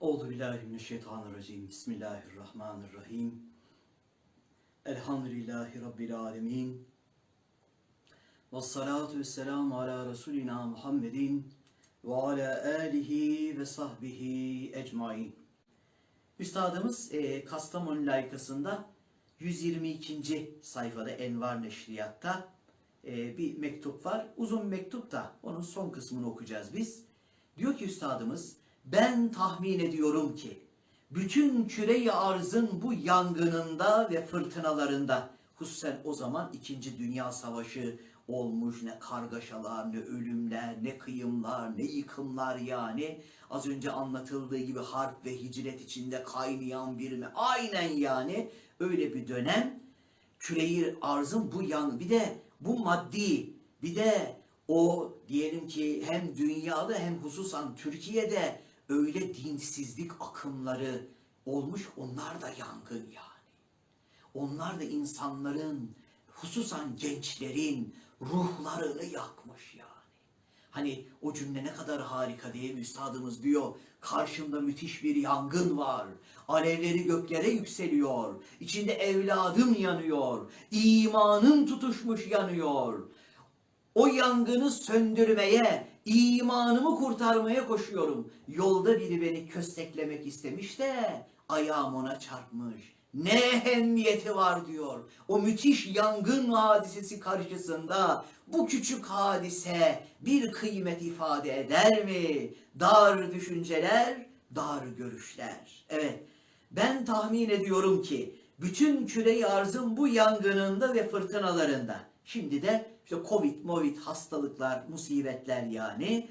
Euzu billahi mineşşeytanirracim. Bismillahirrahmanirrahim. Elhamdülillahi rabbil alamin. Ves salatu vesselamu ala resulina Muhammedin ve ala alihi ve sahbihi ecmaîn. Üstadımız e, Kastamonu layıkasında 122. sayfada Envar Neşriyat'ta e, bir mektup var. Uzun mektup da onun son kısmını okuyacağız biz. Diyor ki üstadımız ben tahmin ediyorum ki bütün küre arzın bu yangınında ve fırtınalarında hususen o zaman 2. Dünya Savaşı olmuş ne kargaşalar ne ölümler ne kıyımlar ne yıkımlar yani az önce anlatıldığı gibi harp ve hicret içinde kaynayan bir mi aynen yani öyle bir dönem küreyi arzın bu yan bir de bu maddi bir de o diyelim ki hem dünyada hem hususan Türkiye'de öyle dinsizlik akımları olmuş onlar da yangın yani. Onlar da insanların hususan gençlerin ruhlarını yakmış yani. Hani o cümle ne kadar harika diye üstadımız diyor. Karşımda müthiş bir yangın var. Alevleri göklere yükseliyor. İçinde evladım yanıyor. İmanım tutuşmuş yanıyor. O yangını söndürmeye, imanımı kurtarmaya koşuyorum. Yolda biri beni kösteklemek istemiş de ayağım ona çarpmış. Ne ehemmiyeti var diyor. O müthiş yangın hadisesi karşısında bu küçük hadise bir kıymet ifade eder mi? Dar düşünceler, dar görüşler. Evet, ben tahmin ediyorum ki bütün küre arzın bu yangınında ve fırtınalarında. Şimdi de işte Covid, Movid hastalıklar, musibetler yani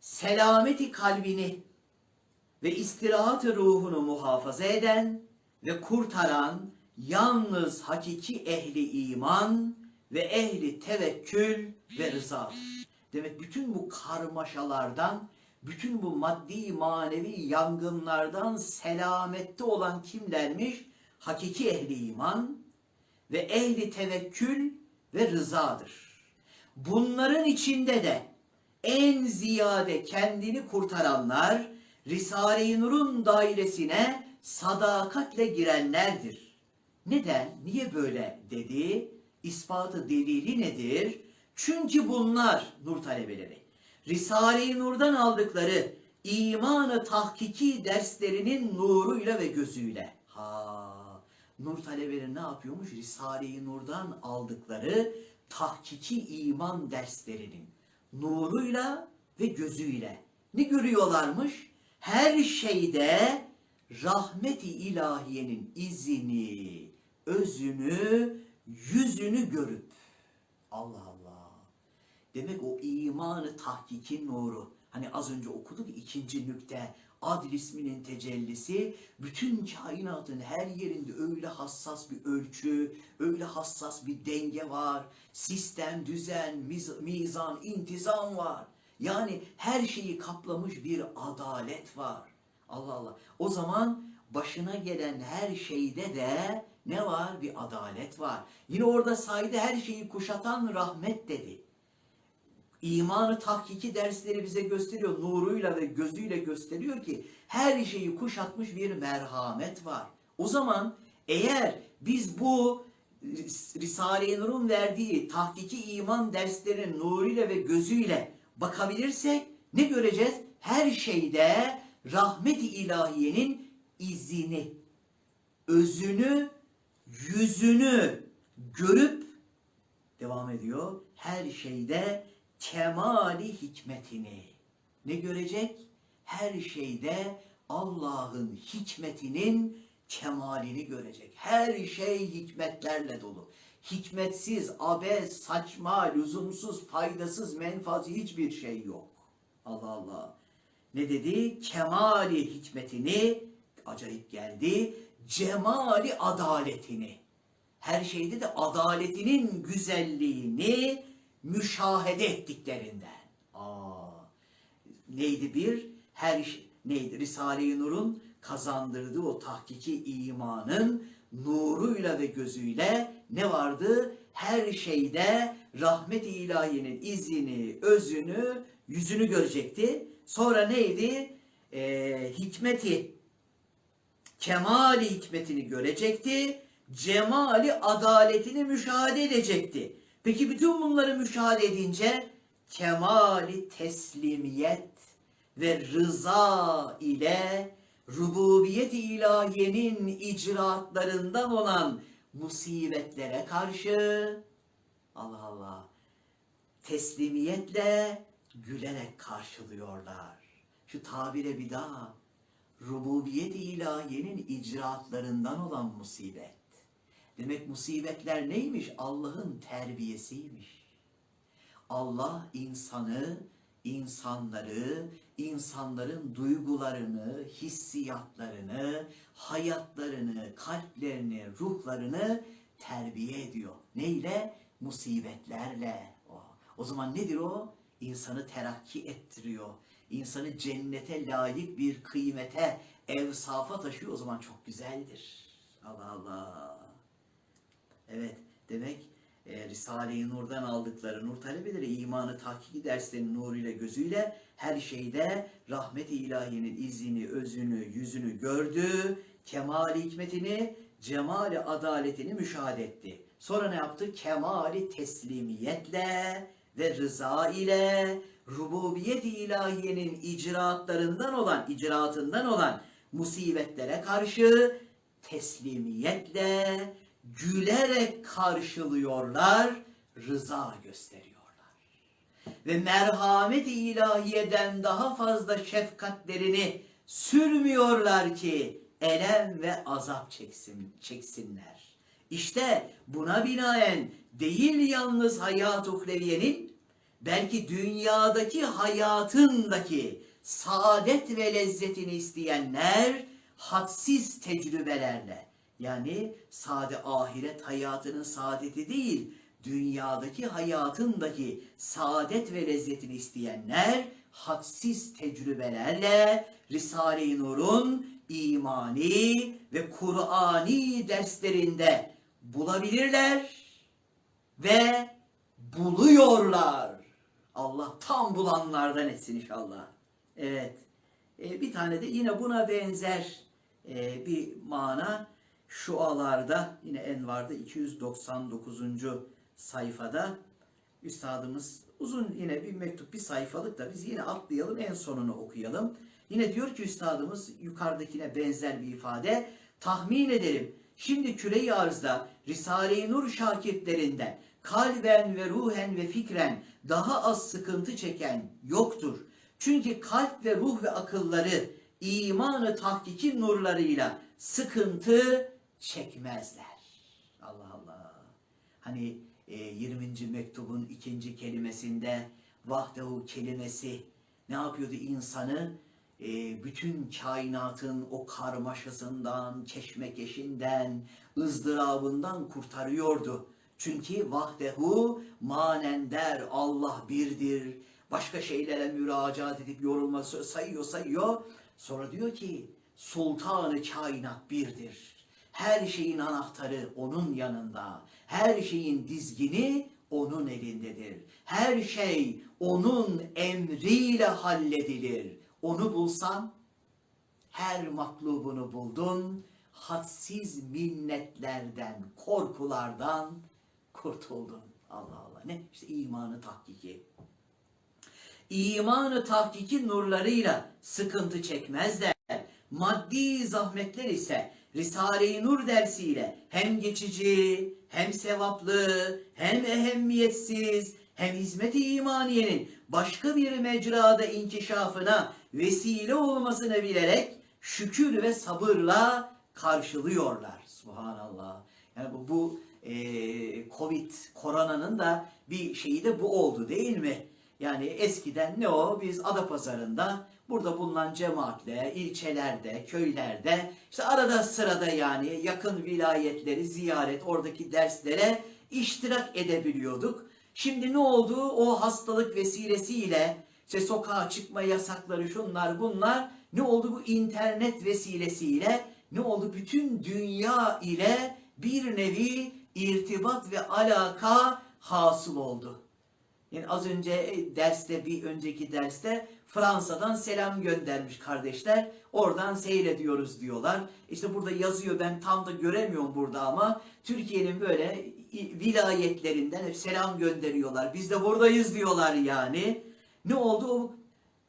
selameti kalbini ve istirahat ruhunu muhafaza eden ve kurtaran yalnız hakiki ehli iman ve ehli tevekkül ve rızadır. Demek bütün bu karmaşalardan, bütün bu maddi manevi yangınlardan selamette olan kimlermiş? Hakiki ehli iman ve ehli tevekkül ve rızadır. Bunların içinde de en ziyade kendini kurtaranlar Risale-i Nur'un dairesine sadakatle girenlerdir. Neden? Niye böyle dedi? İspatı delili nedir? Çünkü bunlar nur talebeleri. Risale-i Nur'dan aldıkları imanı tahkiki derslerinin nuruyla ve gözüyle. Ha, nur talebeleri ne yapıyormuş? Risale-i Nur'dan aldıkları tahkiki iman derslerinin nuruyla ve gözüyle. Ne görüyorlarmış? Her şeyde rahmeti ilahiyenin izini, özünü, yüzünü görüp Allah Allah. Demek o imanı tahkikin nuru. Hani az önce okuduk ikinci nükte. Adil isminin tecellisi bütün kainatın her yerinde öyle hassas bir ölçü, öyle hassas bir denge var. Sistem, düzen, miz- mizan, intizam var. Yani her şeyi kaplamış bir adalet var. Allah Allah. O zaman başına gelen her şeyde de ne var? Bir adalet var. Yine orada saydı her şeyi kuşatan rahmet dedi. İmanı tahkiki dersleri bize gösteriyor. Nuruyla ve gözüyle gösteriyor ki her şeyi kuşatmış bir merhamet var. O zaman eğer biz bu Risale-i Nur'un verdiği tahkiki iman derslerinin nuruyla ve gözüyle bakabilirsek ne göreceğiz? Her şeyde rahmet-i ilahiyenin izini, özünü, yüzünü görüp devam ediyor. Her şeyde kemali hikmetini ne görecek? Her şeyde Allah'ın hikmetinin kemalini görecek. Her şey hikmetlerle dolu. Hikmetsiz, abes, saçma, lüzumsuz, faydasız, menfaati hiçbir şey yok. Allah Allah. Ne dedi? Kemali hikmetini, acayip geldi, cemali adaletini. Her şeyde de adaletinin güzelliğini müşahede ettiklerinden. Aa, neydi bir? Her neydi? Risale-i Nur'un kazandırdığı o tahkiki imanın nuruyla ve gözüyle ne vardı? Her şeyde rahmet-i ilahiyenin izini, özünü, yüzünü görecekti. Sonra neydi? e, hikmeti, kemali hikmetini görecekti, cemali adaletini müşahede edecekti. Peki bütün bunları müşahede edince kemali teslimiyet ve rıza ile rububiyet ilahiyenin icraatlarından olan musibetlere karşı Allah Allah teslimiyetle gülerek karşılıyorlar. Şu tabire bir daha rububiyet ilahiyenin icraatlarından olan musibet. Demek musibetler neymiş? Allah'ın terbiyesiymiş. Allah insanı, insanları, insanların duygularını, hissiyatlarını, hayatlarını, kalplerini, ruhlarını terbiye ediyor. Neyle? Musibetlerle. O, zaman nedir o? İnsanı terakki ettiriyor. İnsanı cennete layık bir kıymete, evsafa taşıyor. O zaman çok güzeldir. Allah Allah. Evet, demek e, Risale-i Nur'dan aldıkları nur talebeleri imanı tahkiki derslerinin nuruyla gözüyle her şeyde rahmet-i ilahiyenin izini, özünü, yüzünü gördü, kemal hikmetini, cemali adaletini müşahede etti. Sonra ne yaptı? Kemali teslimiyetle ve rıza ile rububiyet-i ilahiyenin icraatlarından olan, icraatından olan musibetlere karşı teslimiyetle, gülerek karşılıyorlar, rıza gösteriyorlar. Ve merhamet-i ilahiyeden daha fazla şefkatlerini sürmüyorlar ki elem ve azap çeksin, çeksinler. İşte buna binaen değil yalnız hayat uhreviyenin, belki dünyadaki hayatındaki saadet ve lezzetini isteyenler hadsiz tecrübelerle, yani sade ahiret hayatının saadeti değil, dünyadaki hayatındaki saadet ve lezzetini isteyenler hadsiz tecrübelerle Risale-i Nur'un imani ve Kur'ani derslerinde bulabilirler ve buluyorlar. Allah tam bulanlardan etsin inşallah. Evet. Ee, bir tane de yine buna benzer e, bir mana şualarda yine Envar'da 299. sayfada üstadımız uzun yine bir mektup bir sayfalık da biz yine atlayalım en sonunu okuyalım. Yine diyor ki üstadımız yukarıdakine benzer bir ifade tahmin ederim. Şimdi küre-i arzda Risale-i Nur şakirtlerinden kalben ve ruhen ve fikren daha az sıkıntı çeken yoktur. Çünkü kalp ve ruh ve akılları imanı tahkiki nurlarıyla sıkıntı çekmezler. Allah Allah. Hani e, 20. mektubun ikinci kelimesinde vahdehu kelimesi ne yapıyordu insanı? E, bütün kainatın o karmaşasından, keşmekeşinden, ızdırabından kurtarıyordu. Çünkü vahdehu manender Allah birdir. Başka şeylere müracaat edip yorulma sayıyor sayıyor. Sonra diyor ki sultanı kainat birdir. Her şeyin anahtarı onun yanında. Her şeyin dizgini onun elindedir. Her şey onun emriyle halledilir. Onu bulsan her maklubunu buldun. Hadsiz minnetlerden, korkulardan kurtuldun. Allah Allah. Ne? İşte imanı tahkiki. İmanı tahkiki nurlarıyla sıkıntı çekmezler. Maddi zahmetler ise Risale-i Nur dersiyle hem geçici, hem sevaplı, hem ehemmiyetsiz, hem hizmet-i imaniyenin başka bir mecrada inkişafına vesile olmasını bilerek şükür ve sabırla karşılıyorlar. Subhanallah. Yani bu, bu e, Covid, koronanın da bir şeyi de bu oldu değil mi? Yani eskiden ne o? Biz Adapazarı'nda burada bulunan cemaatle, ilçelerde, köylerde işte arada sırada yani yakın vilayetleri ziyaret, oradaki derslere iştirak edebiliyorduk. Şimdi ne oldu? O hastalık vesilesiyle işte sokağa çıkma yasakları şunlar bunlar ne oldu bu internet vesilesiyle ne oldu? Bütün dünya ile bir nevi irtibat ve alaka hasıl oldu. Yani az önce e, derste bir önceki derste Fransa'dan selam göndermiş kardeşler. Oradan seyrediyoruz diyorlar. İşte burada yazıyor ben tam da göremiyorum burada ama Türkiye'nin böyle vilayetlerinden hep selam gönderiyorlar. Biz de buradayız diyorlar yani. Ne oldu?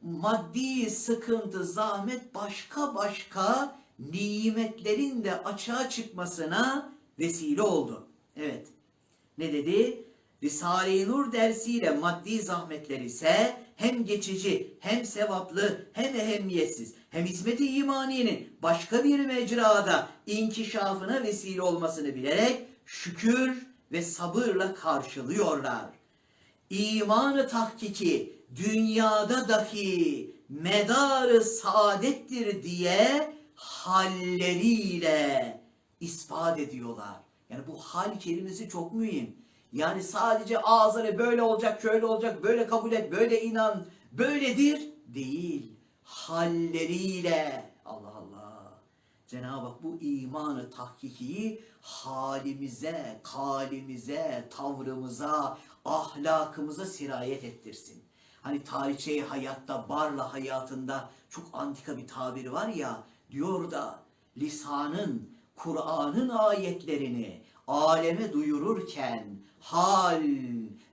Maddi sıkıntı, zahmet başka başka nimetlerin de açığa çıkmasına vesile oldu. Evet. Ne dedi? Risale-i Nur dersiyle maddi zahmetler ise hem geçici, hem sevaplı, hem ehemmiyetsiz, hem hizmet-i imaniyenin başka bir mecrada inkişafına vesile olmasını bilerek şükür ve sabırla karşılıyorlar. İmanı tahkiki dünyada dahi medarı saadettir diye halleriyle ispat ediyorlar. Yani bu hal kelimesi çok mühim. Yani sadece ağızları böyle olacak, şöyle olacak, böyle kabul et, böyle inan, böyledir değil. Halleriyle Allah Allah. Cenab-ı Hak bu imanı tahkikiyi halimize, kalimize, tavrımıza, ahlakımıza sirayet ettirsin. Hani tarihçeyi hayatta, barla hayatında çok antika bir tabiri var ya, diyor da lisanın, Kur'an'ın ayetlerini aleme duyururken hal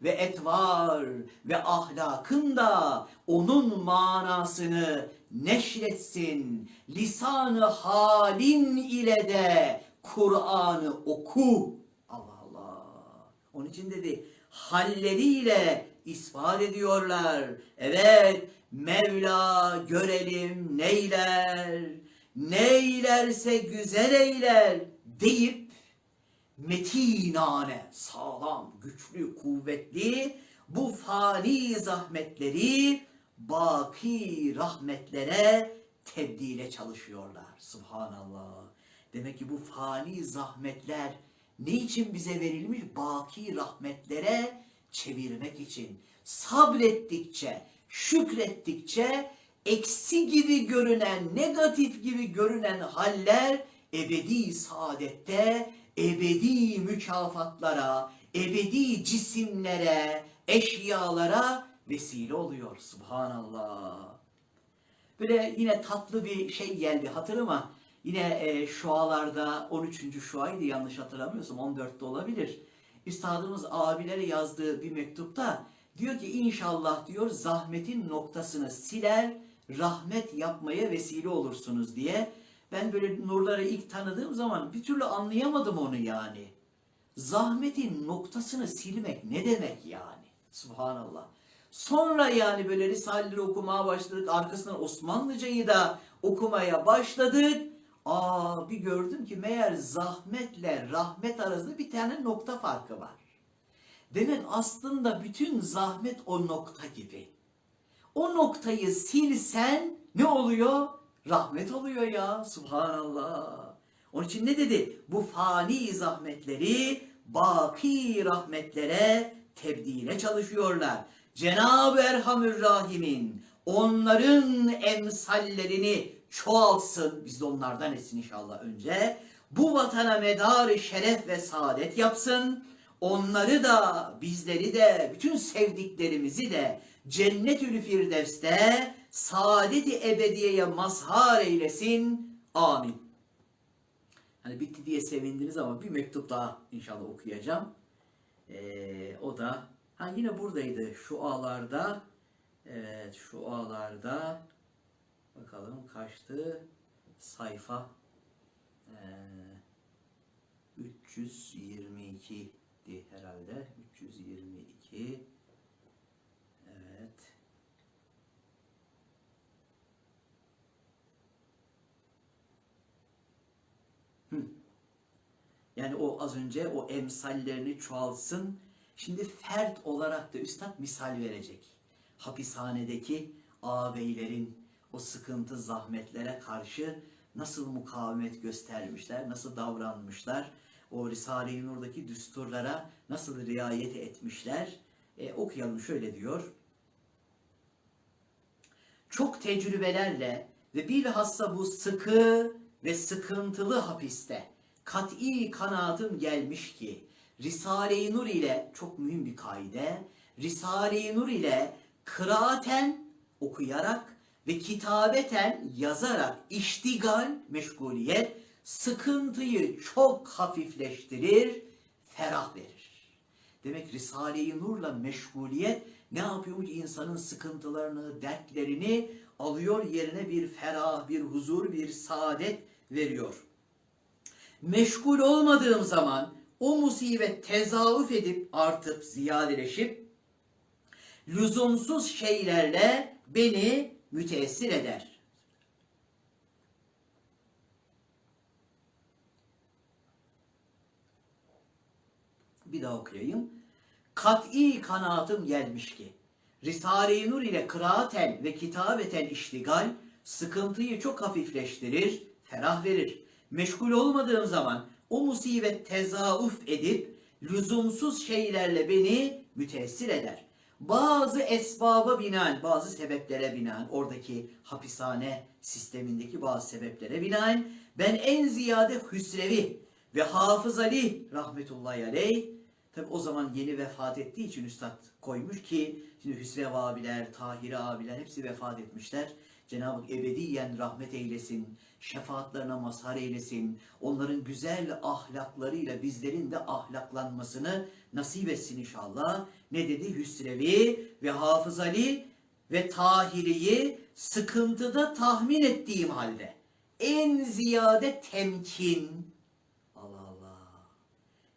ve etvar ve ahlakın da onun manasını neşretsin. Lisanı halin ile de Kur'an'ı oku. Allah Allah. Onun için dedi halleriyle ispat ediyorlar. Evet Mevla görelim neyler, neylerse güzel eyler deyip metinane, sağlam, güçlü, kuvvetli bu fani zahmetleri baki rahmetlere tebdile çalışıyorlar. Subhanallah. Demek ki bu fani zahmetler ne için bize verilmiş? Baki rahmetlere çevirmek için. Sabrettikçe, şükrettikçe eksi gibi görünen, negatif gibi görünen haller ebedi saadette, ebedi mükafatlara, ebedi cisimlere, eşyalara vesile oluyor. Subhanallah. Böyle yine tatlı bir şey geldi hatırlama. Yine e, şualarda 13. şuaydı yanlış hatırlamıyorsam 14'te olabilir. Üstadımız abilere yazdığı bir mektupta diyor ki inşallah diyor zahmetin noktasını siler, rahmet yapmaya vesile olursunuz diye. Ben böyle nurları ilk tanıdığım zaman bir türlü anlayamadım onu yani. Zahmetin noktasını silmek ne demek yani? Subhanallah. Sonra yani böyle Risaleleri okumaya başladık. Arkasından Osmanlıcayı da okumaya başladık. Aa bir gördüm ki meğer zahmetle rahmet arasında bir tane nokta farkı var. Demek aslında bütün zahmet o nokta gibi. O noktayı silsen ne oluyor? Rahmet oluyor ya. Subhanallah. Onun için ne dedi? Bu fani zahmetleri baki rahmetlere tebdile çalışıyorlar. Cenab-ı Erhamür Rahim'in onların emsallerini çoğalsın. Biz de onlardan etsin inşallah önce. Bu vatana medar şeref ve saadet yapsın. Onları da bizleri de bütün sevdiklerimizi de Cennetül Firdevs'te saadet-i ebediyeye mazhar eylesin. Amin. Hani bitti diye sevindiniz ama bir mektup daha inşallah okuyacağım. Ee, o da ha yine buradaydı şu ağlarda evet şu ağlarda bakalım kaçtı sayfa ee, 322 di herhalde 322 evet Yani o az önce o emsallerini çoğalsın. Şimdi fert olarak da üstad misal verecek. Hapishanedeki ağabeylerin o sıkıntı zahmetlere karşı nasıl mukavemet göstermişler, nasıl davranmışlar, o Risale-i Nur'daki düsturlara nasıl riayet etmişler. E, okuyalım şöyle diyor. Çok tecrübelerle ve bilhassa bu sıkı ve sıkıntılı hapiste kat'i kanaatim gelmiş ki Risale-i Nur ile çok mühim bir kaide Risale-i Nur ile kıraaten okuyarak ve kitabeten yazarak iştigal, meşguliyet sıkıntıyı çok hafifleştirir, ferah verir. Demek Risale-i Nur'la meşguliyet ne yapıyormuş? İnsanın sıkıntılarını, dertlerini alıyor yerine bir ferah, bir huzur, bir saadet veriyor. Meşgul olmadığım zaman o musibet tezahüf edip artıp ziyadeleşip lüzumsuz şeylerle beni müteessir eder. Bir daha okuyayım. Kat'i kanaatim gelmiş ki Risale-i Nur ile kıraaten ve kitabeten iştigal sıkıntıyı çok hafifleştirir, ferah verir. Meşgul olmadığım zaman o musibet tezahüf edip lüzumsuz şeylerle beni müteessir eder. Bazı esbaba binaen, bazı sebeplere binaen, oradaki hapishane sistemindeki bazı sebeplere binaen ben en ziyade Hüsrevi ve Hafız Ali rahmetullahi aleyh Tabi o zaman yeni vefat ettiği için üstad koymuş ki şimdi Hüsrev abiler, Tahir abiler hepsi vefat etmişler. Cenab-ı ebediyen rahmet eylesin, şefaatlerine mazhar eylesin. Onların güzel ahlaklarıyla bizlerin de ahlaklanmasını nasip etsin inşallah. Ne dedi? Hüsrevi ve Hafız Ali ve Tahiri'yi sıkıntıda tahmin ettiğim halde en ziyade temkin, Allah Allah,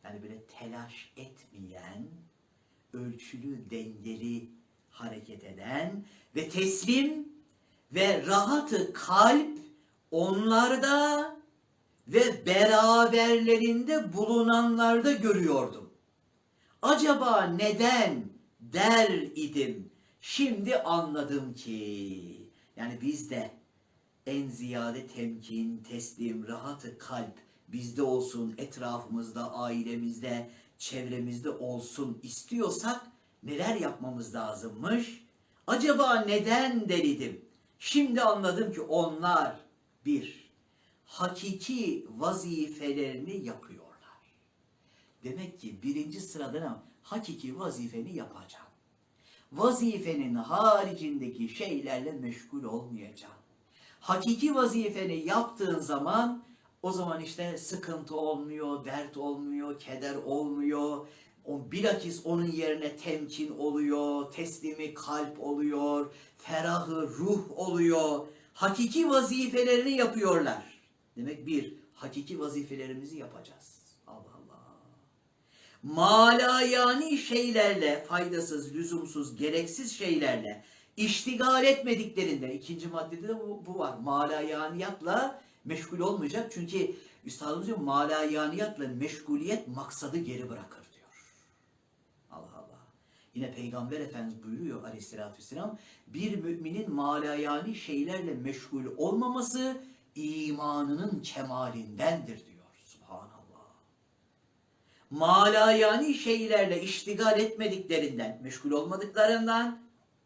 yani böyle telaş etmeyen, ölçülü, dengeli hareket eden ve teslim ve rahatı kalp onlarda ve beraberlerinde bulunanlarda görüyordum. Acaba neden der idim. Şimdi anladım ki yani biz de en ziyade temkin, teslim, rahatı kalp bizde olsun, etrafımızda, ailemizde, çevremizde olsun istiyorsak neler yapmamız lazımmış? Acaba neden delidim? Şimdi anladım ki onlar bir, hakiki vazifelerini yapıyorlar. Demek ki birinci sırada? Hakiki vazifeni yapacaksın. Vazifenin haricindeki şeylerle meşgul olmayacaksın. Hakiki vazifeni yaptığın zaman o zaman işte sıkıntı olmuyor, dert olmuyor, keder olmuyor. O bilakis onun yerine temkin oluyor, teslimi kalp oluyor, ferahı ruh oluyor. Hakiki vazifelerini yapıyorlar. Demek bir, hakiki vazifelerimizi yapacağız. Allah Allah. Malayani şeylerle, faydasız, lüzumsuz, gereksiz şeylerle iştigal etmediklerinde, ikinci maddede de bu, bu var. Malayaniyatla meşgul olmayacak. Çünkü Üstadımız diyor malayaniyatla meşguliyet maksadı geri bırakır. Yine Peygamber Efendimiz buyuruyor aleyhissalatü vesselam bir müminin malayani şeylerle meşgul olmaması imanının kemalindendir diyor. Subhanallah. Malayani şeylerle iştigal etmediklerinden, meşgul olmadıklarından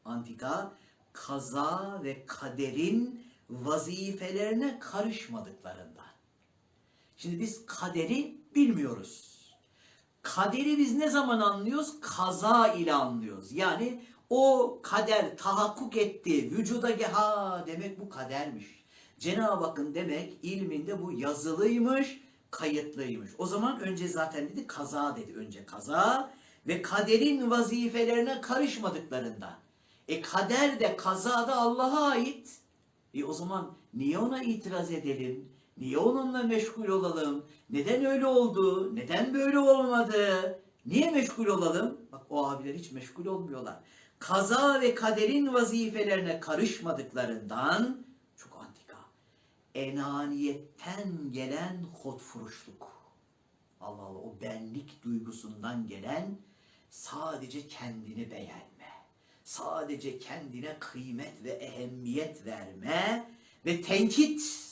antika kaza ve kaderin vazifelerine karışmadıklarından. Şimdi biz kaderi bilmiyoruz. Kaderi biz ne zaman anlıyoruz? Kaza ile anlıyoruz. Yani o kader tahakkuk etti. Vücuda ha demek bu kadermiş. Cenab-ı Hakk'ın demek ilminde bu yazılıymış, kayıtlıymış. O zaman önce zaten dedi kaza dedi. Önce kaza ve kaderin vazifelerine karışmadıklarından. E kader de kaza da Allah'a ait. E o zaman niye ona itiraz edelim? Niye onunla meşgul olalım? Neden öyle oldu? Neden böyle olmadı? Niye meşgul olalım? Bak o abiler hiç meşgul olmuyorlar. Kaza ve kaderin vazifelerine karışmadıklarından çok antika. Enaniyetten gelen hotfuruşluk. Allah Allah o benlik duygusundan gelen sadece kendini beğenme. Sadece kendine kıymet ve ehemmiyet verme ve tenkit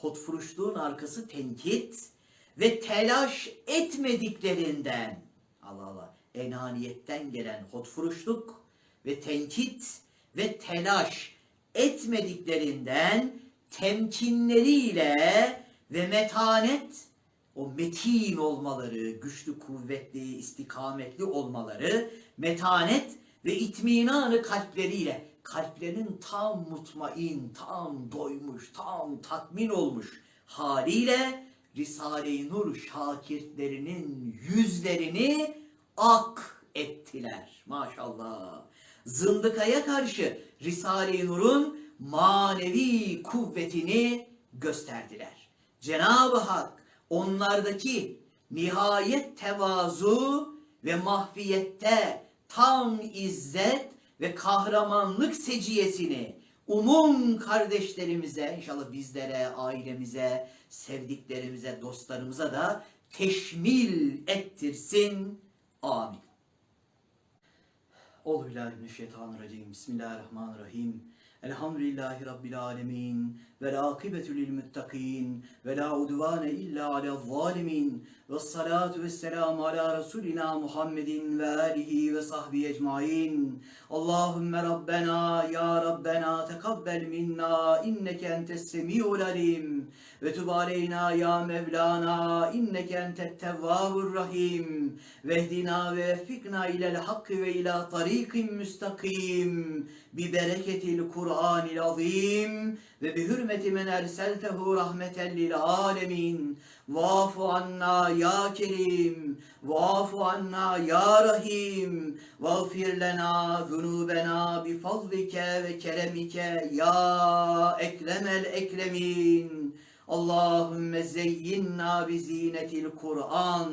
hotfuruşluğun arkası tenkit ve telaş etmediklerinden. Allah Allah. Enaniyetten gelen hotfuruşluk ve tenkit ve telaş etmediklerinden temkinleriyle ve metanet o metin olmaları, güçlü, kuvvetli, istikametli olmaları, metanet ve itminanı kalpleriyle, kalplerinin tam mutmain, tam doymuş, tam tatmin olmuş haliyle Risale-i Nur şakirtlerinin yüzlerini ak ettiler. Maşallah. Zındıkaya karşı Risale-i Nur'un manevi kuvvetini gösterdiler. Cenab-ı Hak onlardaki nihayet tevazu ve mahfiyette tam izzet ve kahramanlık seciyesini umum kardeşlerimize, inşallah bizlere, ailemize, sevdiklerimize, dostlarımıza da teşmil ettirsin. Amin. Euzubillahimineşşeytanirracim. Bismillahirrahmanirrahim. Elhamdülillahi Rabbil alemin. Ve la akibetü lil muttakin. Ve la udvane illa ala zalimin. Ve salatu ve selamu ala Resulina Muhammedin ve alihi ve sahbihi ecmain. Allahümme Rabbena ya Rabbena tekabbel minna inneke entes semi'ul alim. Ve tub aleyna ya Mevlana inneke entet tevvabur rahim. Vehdina ve effikna ilel hakkı ve ila tariqin müstakim. Bi bereketil Kur'anil azim ve bi hürmeti men erseltehu rahmeten lil alemin. Vafu anna ya kerim, vafu anna ya rahim, vagfir lena zunubena bi fadlike ve keremike ya ekremel ekremin. Allahümme zeyyinna bi zinetil Kur'an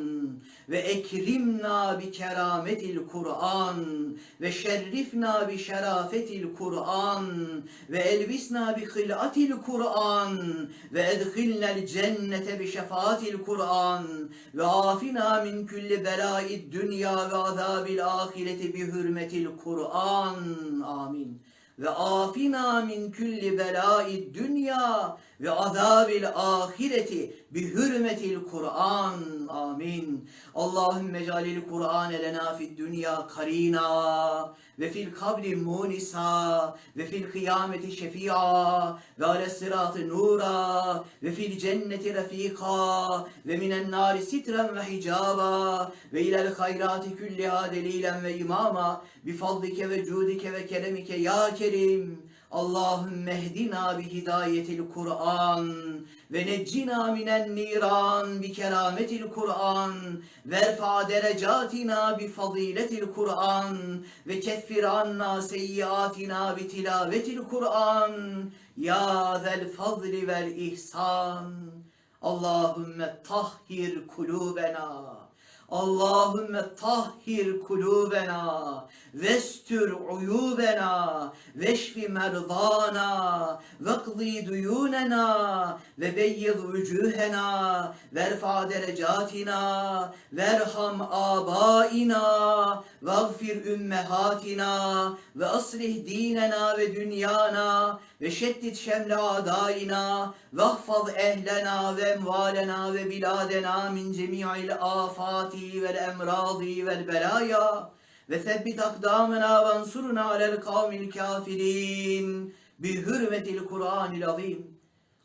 ve ekrimna bi kerametil Kur'an ve şerrifna bi şerafetil Kur'an ve elbisna bi hılatil Kur'an ve edhilnel cennete bi şefaatil Kur'an ve afina min külli belaid dünya ve azabil ahireti bi hürmetil Kur'an. Amin ve afina min külli belâid dünya ve azabil ahireti bi hürmetil Kur'an. Amin. Allahümme calil Kur'an lena fid dünya karina ve fil kabri munisa ve fil kıyameti şefia ve ale sıratı nura ve fil cenneti refika ve minen nari sitren ve hicaba ve ilel hayrati külliha delilen ve imama bi fadlike ve cudike ve keremike ya kerim Allahümme ehdina bi hidayetil Kur'an ve neccina minen niran bi kerametil Kur'an verfa derecatina bi faziletil Kur'an ve keffir anna seyyiatina bi tilavetil Kur'an. Ya zel fazli vel ihsan Allahümme tahhir kulubena Allahümme tahhir kulubena vestür uyubena veşfi merdana veqdi duyunena ve beyyiz vücuhena verfa derecatina verham abaina vagfir ümmehatina ve aslih dinena ve dünyana ve şeddit şemle adaina vahfaz ehlena ve emvalena ve biladena min cemi'il afati vel emradi vel belaya ve sebbit akdamena ve ansurna alel kavmil kafirin bi hürmetil Kur'anil azim.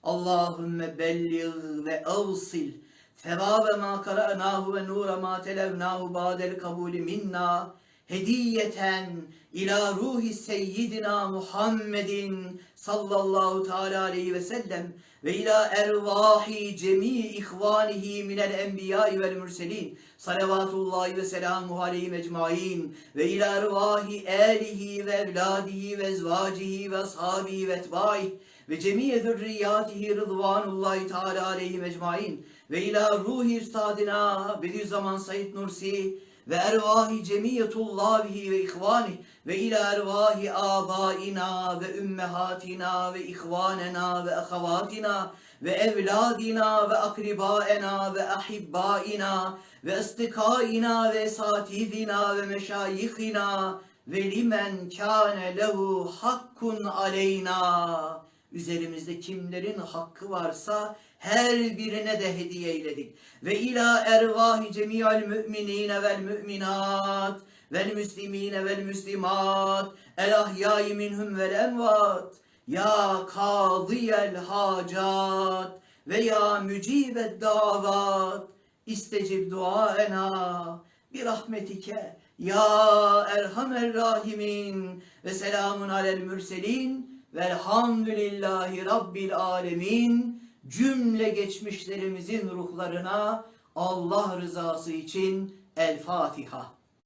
Allahümme belliğ ve evsil Sevabe ma kara'nahu ve nura ma televnahu ba'del kabulü minna hediyeten ila ruhi seyyidina Muhammedin sallallahu teala aleyhi ve sellem ve ila ervahi cemi ihvanihi minel enbiya'i vel mürselin salavatullahi ve selamuhu aleyhi ecmain ve ila ervahi alihi ve evladihi ve ezvacihi ve ashabihi ve etbaih ve cemiye zürriyatihi rıdvanullahi teala aleyhi ecmain ve ila ruhi üstadina Bediüzzaman Said Nursi ve ervahi cemiyetullahi ve ihvani ve ila ervahi abaina ve ümmehatina ve ihvanena ve ahavatina ve evladina ve akribaena ve ahibbaina ve istikaina ve esatidina ve meşayihina ve limen kâne lehu hakkun aleyna. Üzerimizde kimlerin hakkı varsa her birine de hediye eyledik. Ve ila ervahi cemiyal müminine vel müminat vel müslimine vel müslimat el ahyai minhum vel envat ya kadiyel hacat ve ya mücibe davat istecib duaena bir rahmetike ya erhamer rahimin ve selamun alel mürselin velhamdülillahi rabbil alemin cümle geçmişlerimizin ruhlarına Allah rızası için El Fatiha.